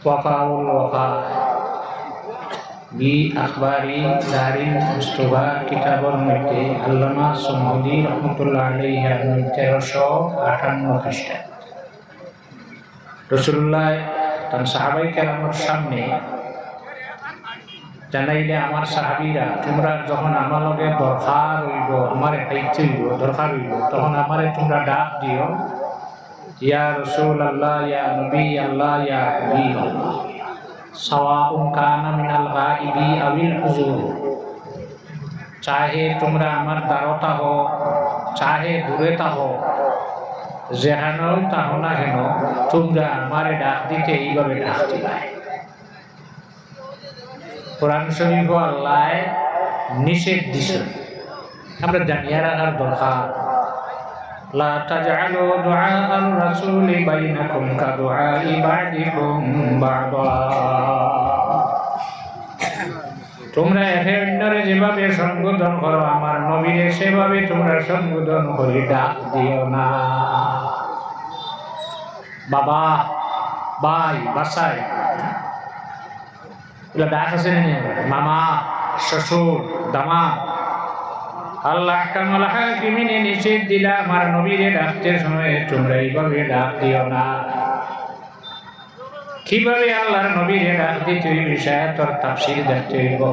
وفاء الوفاء بأخبار دار مصطفى কিতাবের মধ্যে আল্লামা সৌদি রহমতুল্লাহ আলাইহি আমি তেরোশো আটান্ন খ্রিস্টান রসুল্লাহ তার সাহাবাই কেরামের সামনে জানাইলে আমার সাহাবিরা তোমরা যখন আমার লগে দরকার হইব আমার খাইতে হইব দরকার হইব তখন আমারে তোমরা ডাক দিও ইয়া রসুল আল্লাহ ইয়া নবী আল্লাহ ইয়া হাবিব। সাওয়াউন কানা মিনাল গাইবি আবিল হুজুর। চাহে তোমরা আমার দ্বারতা হো চাহে দূরে তাহো যেখানেও তাহো না কেন, তোমরা আমারে ডাক দিতে এইভাবে ডাক দিবাই কোরআন শরীফ আল্লাহ নিষেধ দিছে। আমরা জানিয়ে রাখার দরকার। لا تجعلوا دعاء الرسول بينكم كدعاء بعضكم بعضا তোমরা একে অন্যরে যেভাবে সম্বোধন করো আমার নবীরে সেভাবে তোমরা সম্বোধন করে ডাক দিও না বাবা ভাই বাসাই এগুলো ডাক আছে না মামা শ্বশুর দামা আল্লাহ কামাল নিষেধ দিলা, আমার নবীরে ডাকতে সময় তোমরা এইভাবে ডাক দিও না। কীভাবে আল্লাহর নবীরে ডাক দিতে বিষয়ে তোর তাফসির দেখতে হইব।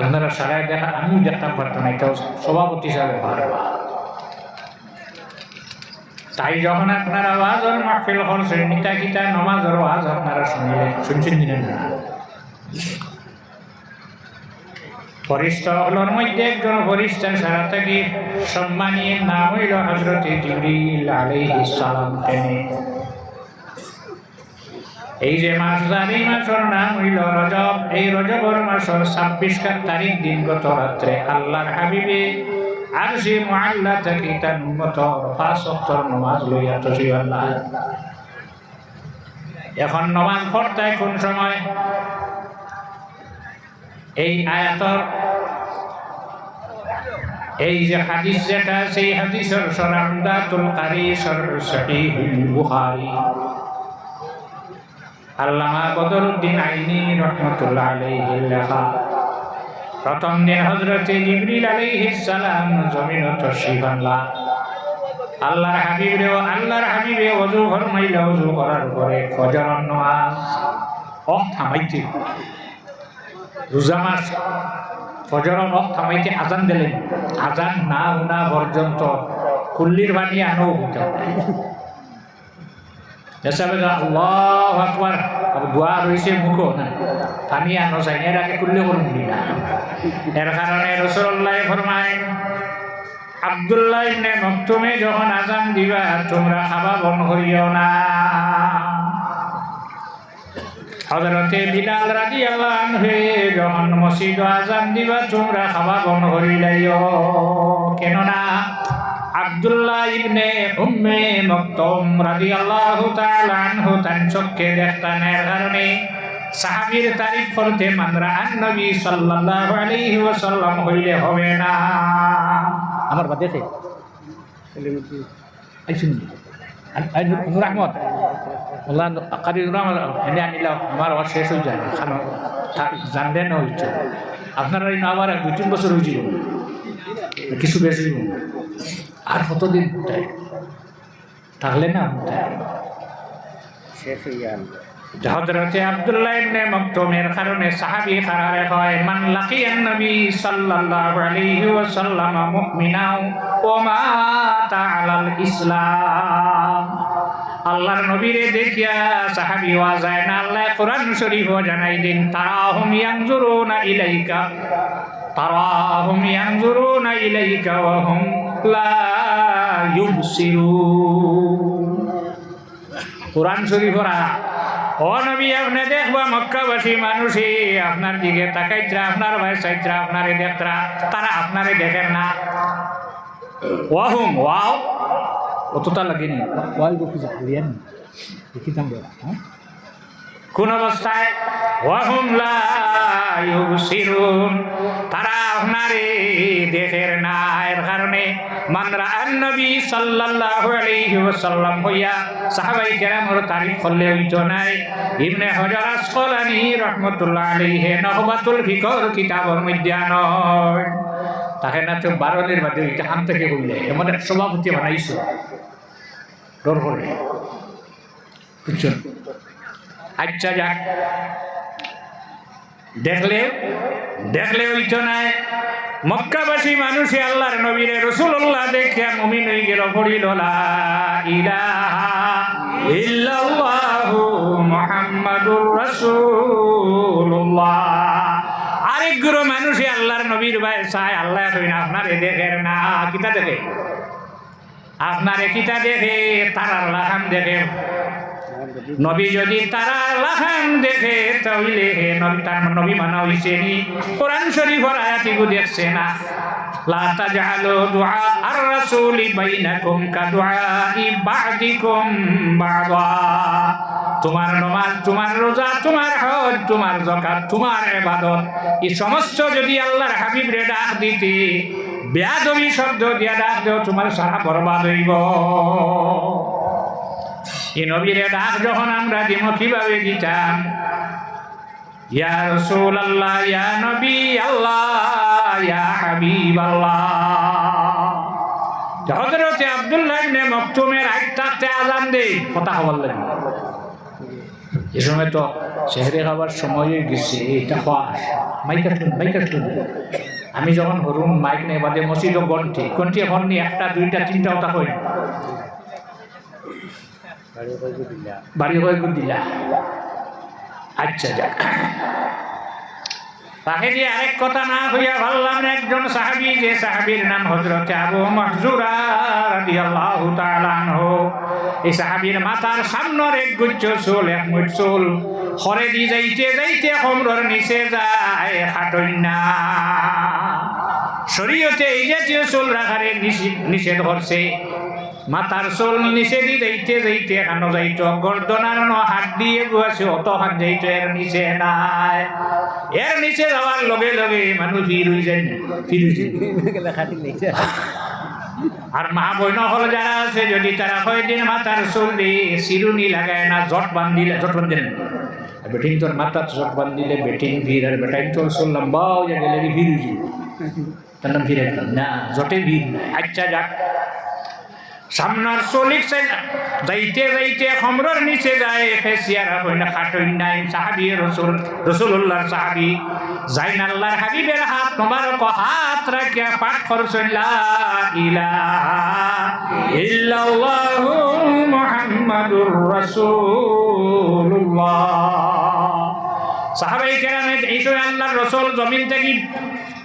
আপনারা সারাই দেখা আমিও দেখতাম পারতাম না কেউ সভাপতি তাই যখন আপনারা ওয়াজর মাহফিল করছেন নিতা কিতা নমাজর ওয়াজ আপনারা শুনলেন শুনছেন না? ফরিস্তা হলোর মধ্যে একজন ফরিস্তা সারা থেকে সম্মানীয় নাম হইল হজরত জিবরিল আলাইহিস সালাম এই যে মাস এই মাসের নাম হইল রজব। এই রজবর মাসের ছাব্বিশ তারিখ দিন গত রাত্রে আল্লাহর হাবিবে আর সে মহাল্লা থেকে তার উন্মত পাঁচ অক্টর নমাজ লইয়া তসি আল্লাহ। এখন নমাজ পড়তায় কোন সময় এই আয়াতর এই যে হাদিস যেটা, সেই হাদিসের সরামদাতুল কারি বুখারী। আল্লামা বদরুদ্দিন আইনি রহমতুল্লাহ আলাইহি লেখা, প্রথম দিন হজরতে জিবরিল আলাইহিস সালাম জমিন তশরিফ আনলা আল্লাহর হাবিবে আল্লাহর হাবিবে ওযু ফরমাইলে ওযু করার পরে ফজর নামাজ। অফ থামাইতে রোজা মাস ফজর থামাইতে আজান দিলেন। আজান না উনা পর্যন্ত কুল্লির বাণী আনো এসবে আল্লাহ আকবার দোয়া রয়েছে মুখ না পানি আনো চাই। এর আগে কুল্লে করুন না। এর কারণে রসুল্লাহ ফরমায় আবদুল্লাহ ইবনে মকতুমে যখন আজান দিবা, তোমরা খাবা বন করিও না। হজরতে বিলাল রাজি আল্লাহ হয়ে যখন মসজিদ আজান দিবা, তোমরা খাবা বন করিলাইও কেননা আব্দুল্লাহ ইবনে উম্মে মকতুম রাদিয়াল্লাহু তাআলা আনহু তার চোখে দেখতানের কারণে সাহাবীর তারিফ করতে মানরা আন সাল্লাল্লাহু আলাইহি ওয়াসাল্লাম হইলে হবে না। আমার বাদে আছে আইসুন নুর আহমদ আল্লাহ কারি নুর আহমদ এনে আনিলা আমার আবার শেষ হয়ে যায়। খানো জানলেন না হচ্ছে আপনারা এই আবার দুই তিন বছর হয়েছিল কিছু বেশি আর কতদিন থাকলে না শেষ হয়ে গেল হযরতে আব্দুল্লাহ ইবনে মাকতুমের কারণে সাহাবী কারারে হয়, মান লাকিয়ান নবী সাল্লাল্লাহু আলাইহি ওয়াসাল্লাম মুমিনাও ওয়া মাতা আলাল ইসলাম? আল্লাহর নবীরে দেখিয়া সাহাবী ওয়া যায় না, আল্লাহ কোরআন শরীফ জানাই দিন, তারাহুম ইয়ানজুরুনা ইলাইকা, তারাহুম ইয়ানজুরুনা ইলাইকা ওয়া হুম লা ইউবসিরুন। কোরআন শরীফরা ও নবী, আপনি দেখবা মক্কাবাসী মানুষই আপনার দিকে তাকাইত্রা, আপনার ভাই সাইত্রা আপনারে দেখত্রা, তারা আপনারে দেখেন না। ওয়াহুম, ওয়াও, অতটা লাগেনি। কোন অবস্থায়? ওয়াহুম লা ইউবসিরুন। তারা আপনারে দেখের না এর কারণে মানরা নবী সাল্লাল্লাহু আলাইহি ওয়াসাল্লাম হইয়া সাহাবাই কেরামর তারিফ করলে হইতো নাই ইবনে হজর আসকলানি রহমতুল্লাহ আলাইহি নহবাতুল ফিকর কিতাবর মধ্যে নয় তাকে না তো বাদে ওইটা হাম থেকে হইলে এমন এক সভাপতি বানাইছো। ডর করে। বুঝছ? আচ্ছা যাক। দেখলে? দেখলে ওইতো নাই মক্কাবাসী মানুষে আল্লাহর নবীরে রসুল্লাহ দেখিয়া মুমিন হয়ে গেল, পড়িল ইল্লাল্লাহু মুহাম্মাদুর রাসূলুল্লাহ। আরেক গুরু মানুষে আল্লাহর নবীর ভাই চায় আল্লাহ কই না আপনারে দেখেন না, কিতা দেখে? আপনারে কিতা দেখে? তারার লাহাম দেখে। নবী যদি তারা লাহাম দেখে, তাহলে নবী, তার নবী মানা হইছে নি। কোরআন শরীফের আয়াতিগু দেখছে না। লা তাজআলু দুআ আর রাসূলি বাইনাকুম কা দুআই বা'দিকুম বা'দা। তোমার নমাজ, তোমার রোজা, তোমার হজ, তোমার যাকাত, তোমার ইবাদত, এই সমস্ত যদি আল্লাহর হাবিব রে ডাক দিতে, বেয়াদবি শব্দ দিয়া ডাক দেও, তোমার সারা বরবাদ হইব। এই নবীরে ডাক যখন আমরা দিব, কীভাবে দিতাম ইয়া রসুল আল্লাহ ইয়া নবী আল্লাহ, ইয়া হাবিব আল্লাহ হজরতে আব্দুল্লাহ ইবনে মকতুমের আইটাতে আজান দেই, কথা হবার লাগে। এ সময় তো শহরে খাবার সময় গেছে, এটা খাওয়া মাইক আসলুন মাইক আসলুন আমি যখন হরুন মাইক নেই, বাদে মসজিদ গন্টি গন্টি এখন একটা, দুইটা, তিনটা ওটা কই। বাড়ি হয়ে দিলা। আচ্ছা যাক। দিয়ে আরেক কথা না হইয়া ভাবলাম না একজন সাহাবি, যে সাহাবির নাম হজরত আবু মহজুরা রাদিয়াল্লাহু তাআলা আনহু। এই সাহাবির মাথার সামনের এক গুচ্ছ চুল, এক মুঠ চুল। হরে দি যাইতে যাইতে হমরর নিচে যায় হাটই না শরীয়তে এই জাতীয় চুল রাখারে নিষি- নিষেধ করছে। মাথার চোল নিচে দি যাইতে যাইতে কানো যাইতো, গর্দনার ন হাত দিয়ে গুয়াছে অত হাত যাইতো, এর নিচে নাই। এর নিচে যাওয়ার লগে লগে মানুষ ভিড় হয়ে যায়। আর মা বইন হল যারা আছে, যদি তারা কয়দিন মাথার চুল দিয়ে চিরুনি লাগায় না, জট বান্ধিলে জট বান্ধিলে। বেটিং তোর মাথার জট বান্ধিলে, বেটিং ভিড় আর বেটাইন তোর চুল লম্বা হয়ে গেলে ভিড় তার নাম ভিড় না, জটে ভিড় আচ্ছা যাক। সামনার চলিক যাইতে যাইতে খমরর নিচে যায় ফেসিয়ার হইন খাটইন নাই সাহাবি রসুল রসুল্লাহর সাহাবি। জাইন আল্লাহর হাবিবের হাত মোবারক হাত রাখিয়া পাঠ করছেন, লা ইল্লাল্লাহু মুহাম্মাদুর রাসূলুল্লাহ। সাহাবাই কেরামে এই সময় আল্লাহর রসুল জমিন থেকে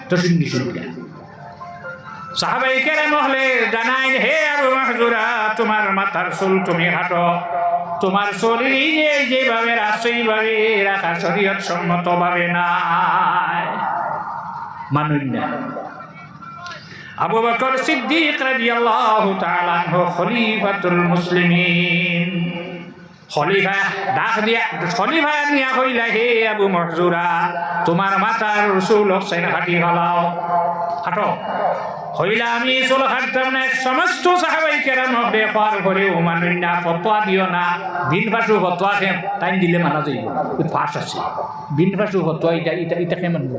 তসিন দিছিল সাহাবাই কেরাম হলে জানাই হে আবু মাহজুরা, তোমার মাথার চুল তুমি হাঁটো তোমার শরীর যে যেভাবে রাখছো এইভাবে রাখা শরীয়ত সম্মত ভাবে নাই। মানুষ না। আবু বকর সিদ্দিক রাদিয়াল্লাহু তাআলা খলিফাতুল মুসলিমিন। খলিফা ডাক দিয়া খলিফা নিয়া কইলা, হে আবু মহজুরা, তোমার মাথার রসুল হোসেন হাঁটি হলাও হাঁটো হইলা আমি চলো হাঁটতাম না সমস্ত সাহাবাই কেরাম হবে পার করে ও মানুষ না ফতোয়া দিও না বিন ফাঁসু ফতোয়া খেম। টাইম দিলে মানা যাইব। ফাঁস আছে। বিন ফাঁসু ফতোয়া, ইটা ইটা খেয়ে মানব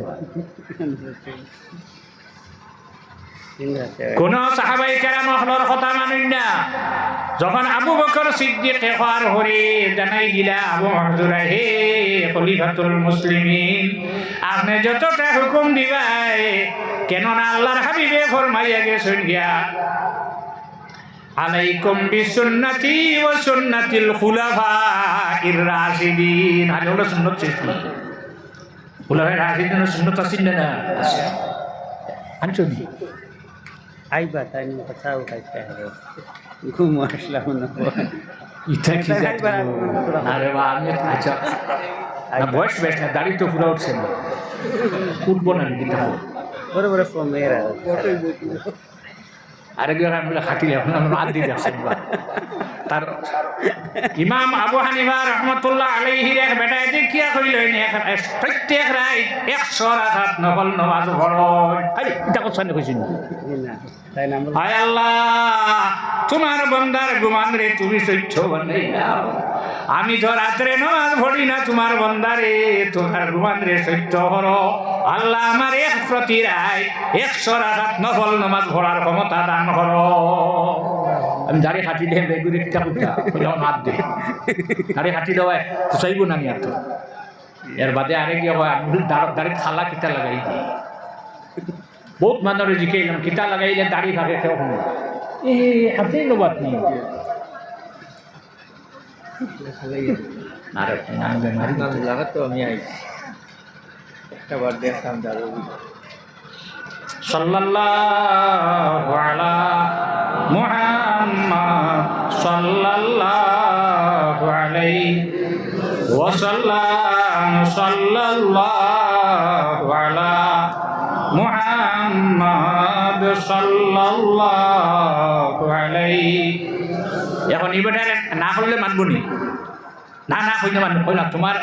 কোন সাহাবাই কেরাম হলর কথা মানুষ না। যখন আবু বকর সিদ্দিক হওয়ার হরে জানাই দিলা, আবু মহজুরা হে খলিফাতুল মুসলিমিন আপনি যতটা হুকুম দিবাই কেননা আল্লাহর হাবিবে ফরমাইয়া গেছেন গিয়া আলাইকুম বিসুন্নতি ওয়া সুন্নাতিল খুলাফা ইর রাশিদিন। আজ হলো সুন্নত শেষ খুলাফা রাশিদিনের সুন্নত আছেন না আছে। আনছো নি আইবা তাই নিয়ে কথা উঠাইতে হবে। ঘুম আসলাম না ইটা কি। আরে বা আমি আচ্ছা। বয়স বেশ না দাড়ি তো পুরো উঠছে না। উঠবো না কিন্তু। বড় বড় ফোন মেয়েরা। আরেকবার আমি বলে খাটিলে এখন আমরা আদি যাচ্ছেন বা তার। ইমাম আবু হানিফা রহমতুল্লাহ আলাইহির এক বেটায় দেখিয়া কইল প্রত্যেক রাই একশো রাখাত নকল নমাজ হায় আল্লাহ তোমার বন্দার গুমান রে তুমি সহ্য বানাই আমি তো রাত্রে নামাজ পড়ি না তোমার বন্দারে তোমার গুমান রে সহ্য করো। আল্লাহ আমার এক প্রতি রায় একশো রাখাত নফল নমাজ পড়ার ক্ষমতা দান করো। আমি দাঁড়িয়ে হাঁটি দিয়ে বেগুড়ি কইলাম হাত দে। দাঁড়িয়ে হাঁটি দেওয়া খুচাইব না নি আর তো। এর বাদে আরে গিয়ে হয়, আমি দাঁড়িয়ে খালা কিতা লাগাই দিই বহুত মানুষের জিকাইলাম, কিতা লাগাইলে দাড়ি থাকে কেউ এ হাতে লোবাত নেই। আরে, নাম বেমারি লাগা তো আমি আইছি। একটা বার দেখতাম দাদু সাল্লাল্লাহু আলা মুহাম্মদ সাল্লাল্লাহু আলাইহি ওয়াসাল্লাম সাল্লাল্লাহু আলা মুহাম্মদ সাল্লাল্লাহু আলাইহি এখন ইবেটার না করলে মানবো না? না কই না মানবো। কই না তোমার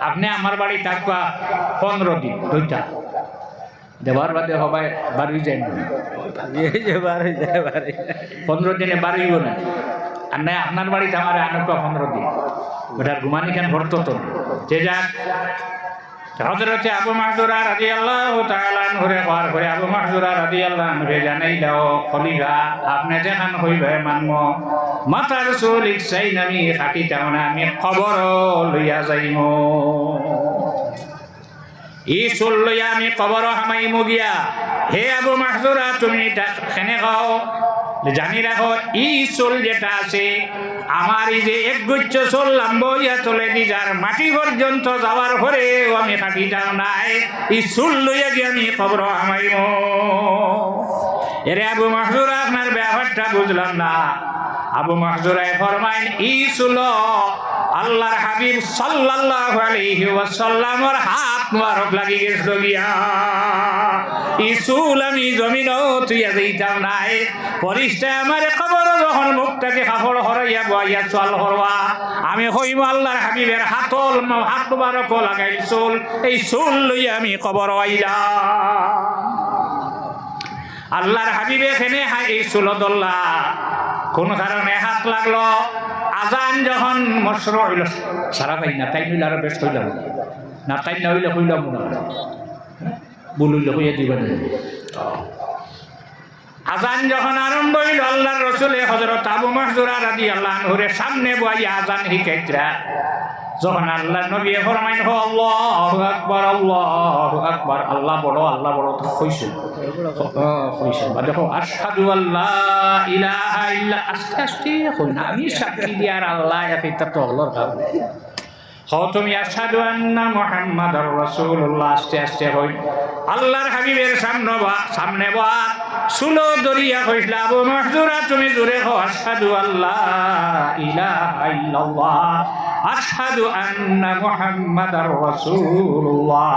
আপনি আমার বাড়ি থাকবা পনেরো দিন, দুইটা। দেওয়ার বাদে সবাই বাড়ি যায় না। পনেরো দিনে বাড়িব না। আর নাই আপনার বাড়িতে আমার আনুকা পনেরো দিন। ওটার ঘুমানি কেন ভরতো তো? যে যাক হজরতে আবু মাহজুরা রাজি আল্লাহ তালান ঘুরে পার করে আবু মাহজুরা রাজি আল্লাহ ঘুরে জানাই দাও খলিগা আপনি যেখান হইবে মানব। মাতার চুল ইচ্ছাই নামি খাটি তেমন আমি খবর লইয়া যাইম ই চুল লইয়া আমি কবর হামাইম গিয়া হে আবু মাহজুরা তুমি এটা খেনে জানি রাখো ই চুল যেটা আছে আমার এই যে এক গুচ্ছ চুল লাম্বইয়া চলে দি যার মাটি পর্যন্ত যাওয়ার পরেও আমি কাটি যাও নাই। ই চুল লইয়া গিয়ে আমি কবর হামাইম এরে আবু মাহজুরা আপনার ব্যাপারটা বুঝলাম না। আবু মাহজুরায় ফরমাইন ই চুল আল্লাহর হাবিব সাল্লাল্লাহু আলাইহি ওয়াসাল্লামর হাত মুবারক লাগি গেছিল গিয়া ইসুল, আমি জমিন তুইয়া দিতাম নাই। পরিষ্টা আমার কবর যখন মুখটাকে কাপড় হরাইয়া বইয়া চল হরবা আমি হইম আল্লাহর হাবিবের হাতল, হাত মুবারক লাগাই চুল। এই চুল লইয়া আমি কবর আইলাম। আল্লাহর হাবিবে এখানে হাই এই সুলদল্লা কোন কারণে হাত লাগল, আজান যখন মশর হইল, সারা পাই না তাই নইলে আরও বেশ হইলাম। না তাই না হইলে হইলাম না। বলইলে হইয়া দিবেন। আজান যখন আরম্ভ হইল, আল্লাহর রসুলে হজরত আবু মাহজুরা রাজি আল্লাহ সামনে বই আজান হিকাইতরা যখন আল্লাহ নবী ফরমাইন হো আল্লাহু আকবার আল্লাহু আকবার। আল্লাহ বড় আল্লাহ বড় তো কইছে কইছে বা দেখো, আশহাদু আল্লাহ ইলাহা ইল্লা আস্তে আস্তে কই না আমি সাক্ষী দিয়ার আল্লাহ এতে তো আল্লাহর হও, তুমি আশহাদু আন্না মুহাম্মাদুর রাসূলুল্লাহ। আস্তে আস্তে হই আল্লাহর হাবিবের সামনে বা সামনে বা, সুলো দরিয়া কইলা আবু মাহজুরা, তুমি জোরে হও আশহাদু আল্লাহ ইলাহা ইল্লাল্লাহ। আশহাদু আন্না মুহাম্মাদুর রাসূলুল্লাহ।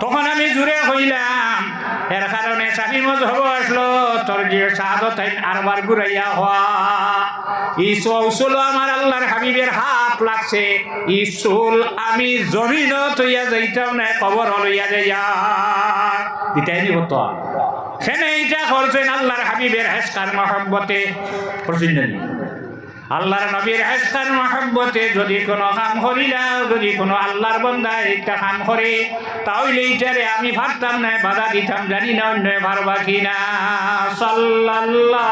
তখন আমি জুড়ে হইলাম। এর কারণে সাফি মজহব আসলো তোর যে শাহাদত আরবার ঘুরাইয়া হওয়া। ইসুল আমার আল্লাহর হাবিবের হাত লাগছে। ইসুল, আমি জমিন তৈয়া যাইতাম না, কবর লইয়া যাইয়া। দিতাই দিব তো। সেনে এইটা করছেন আল্লাহর হাবিবের হেসকার মহব্বতে। প্রসিদ্ধ আল্লাহর নবীর হেসকার মহাব্বতে যদি কোনো কাম করিলা যদি কোনো আল্লাহর বন্দা একটা কাম করে, তাহলে এইটারে আমি ভাবতাম না, বাধা দিতাম, জানি না অন্য ভারবা কিনা। সাল্লাল্লাহ